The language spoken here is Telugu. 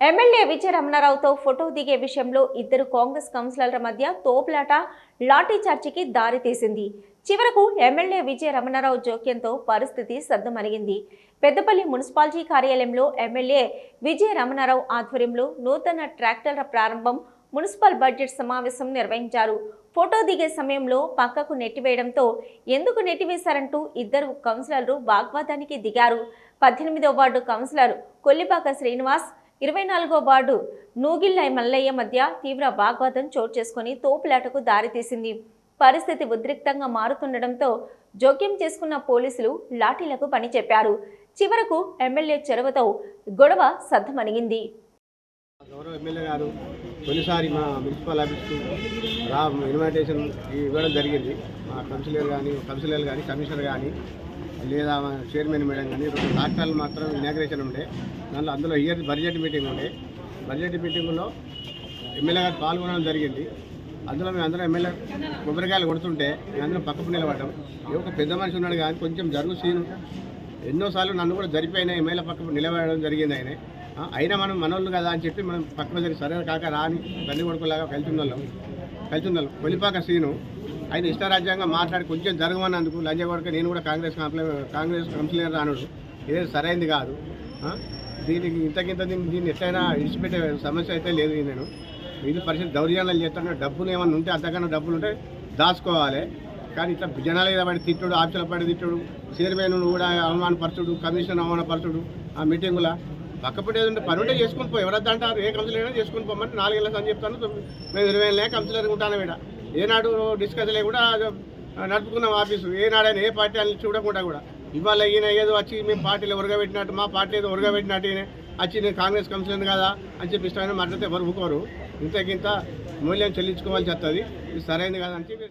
ఎమ్మెల్యే విజయ రమణారావుతో ఫోటో దిగే విషయంలో ఇద్దరు కాంగ్రెస్ కౌన్సిలర్ల మధ్య తోపులాట లాఠీ చార్జీకి దారితీసింది చివరకు ఎమ్మెల్యే విజయ రమణారావు జోక్యంతో పరిస్థితి సద్దుమణిగింది పెద్దపల్లి మున్సిపాలిటీ కార్యాలయంలో ఎమ్మెల్యే విజయ రమణారావు ఆధ్వర్యంలో నూతన ట్రాక్టర్ల ప్రారంభం మున్సిపల్ బడ్జెట్ సమావేశం నిర్వహించారు. ఫోటో దిగే సమయంలో పక్కకు నెట్టివేయడంతో ఎందుకు నెట్టివేశారంటూ ఇద్దరు కౌన్సిలర్లు వాగ్వాదానికి దిగారు. పద్దెనిమిదో వార్డు కౌన్సిలర్ కొల్లిపాక శ్రీనివాస్ ఇరవై నాలుగో వార్డు నూగిళ్ళ మల్లయ్య మధ్య తీవ్ర వాగ్వాదం చోటు చేసుకుని తోపులాటకు దారితీసింది. పరిస్థితి ఉద్రిక్తంగా మారుతుండటంతో జోక్యం చేసుకున్న పోలీసులు లాఠీలకు పని చెప్పారు. చివరకు ఎమ్మెల్యే చొరవతో గొడవ సద్దమణిగింది గౌరవ ఎమ్మెల్యే గారు తొలిసారి మా మున్సిపల్ ఆఫీస్కు రా ఇన్విటేషన్ ఇవ్వడం జరిగింది. మా కౌన్సిలర్ కానీ కౌన్సిలర్ కానీ కమిషనర్ కానీ లేదా చైర్మన్ మేడం కానీ రెండు రాష్ట్రాలు మాత్రం ఇనాగ్రేషన్ ఉండే. దాంట్లో అందులో ఇయర్ బడ్జెట్ మీటింగ్ ఉండే. బడ్జెట్ మీటింగ్లో ఎమ్మెల్యే గారు పాల్గొనడం జరిగింది. అందులో మేము అందరం ఎమ్మెల్యే కొబ్బరికాయలు కొడుతుంటే మేము అందరం పక్కకు నిలబడ్డాం. ఏ ఒక పెద్ద మనిషి ఉన్నాడు కానీ కొంచెం జరుగు సీను. ఎన్నోసార్లు నన్ను కూడా జరిపోయినా ఎమ్మెల్యే పక్కకు నిలబడడం జరిగింది ఆయన. అయినా మనం మనోళ్ళు కదా అని చెప్పి మనం పక్కన జరిగి సరే కాక రాని తల్లి కొడుకులాగా వెళ్తున్నాం వెళ్తున్నాం కొలిపాక సీను ఆయన ఇష్టరాజ్యంగా మాట్లాడి కొంచెం జరగమన్నందుకు లంజ నేను కూడా కాంగ్రెస్ కాంప్లై కాంగ్రెస్ కౌన్సిలర్ రానుడు. ఇదే సరైంది కాదు. దీనికి ఇంతకింత దీన్ని దీన్ని ఎట్లయినా విడిచిపెట్టే సమస్య అయితే లేదు నేను. ఇది పరిస్థితి దౌర్యాలు చేస్తాను డబ్బులు ఏమైనా ఉంటే అంతకన్నా డబ్బులు ఉంటే దాచుకోవాలి. కానీ ఇట్లా జనాల మీద పడి తిట్టుడు ఆఫీసుల పడి తిట్టుడు చైర్మన్ కూడా అవమానపరచుడు కమిషన్ అవమానపరచుడు ఆ మీటింగుల. పక్కపడి ఏదంటే పని ఉంటే చేసుకుని పో. ఎవరద్దా అంటారు ఏ కౌన్సిలర్ అయినా చేసుకుని పోమని నాలుగేళ్ళ అని చెప్తాను మేము ఇరవై ఏళ్ళ కౌన్సిలర్ ఉంటాను వీడ. ఏనాడు డిస్కస్ కూడా నడుపుకున్నాం ఆఫీసు ఏనాడైనా ఏ పార్టీ అని చూడకుండా కూడా. ఇవాళ ఈయన ఏదో వచ్చి మేము పార్టీలో ఉరగబెట్టినట్టు మా పార్టీ ఏదో ఉరగబెట్టినట్టు ఈయన వచ్చి నేను కాంగ్రెస్ కమిషన్ కదా అని చెప్పి ఇష్టమైన మాట్లాడితే ఎవరు ఊకోరు ఇంతకింత మూల్యం చెల్లించుకోవాల్సి వస్తుంది. ఇది సరైనది కాదని చెప్పి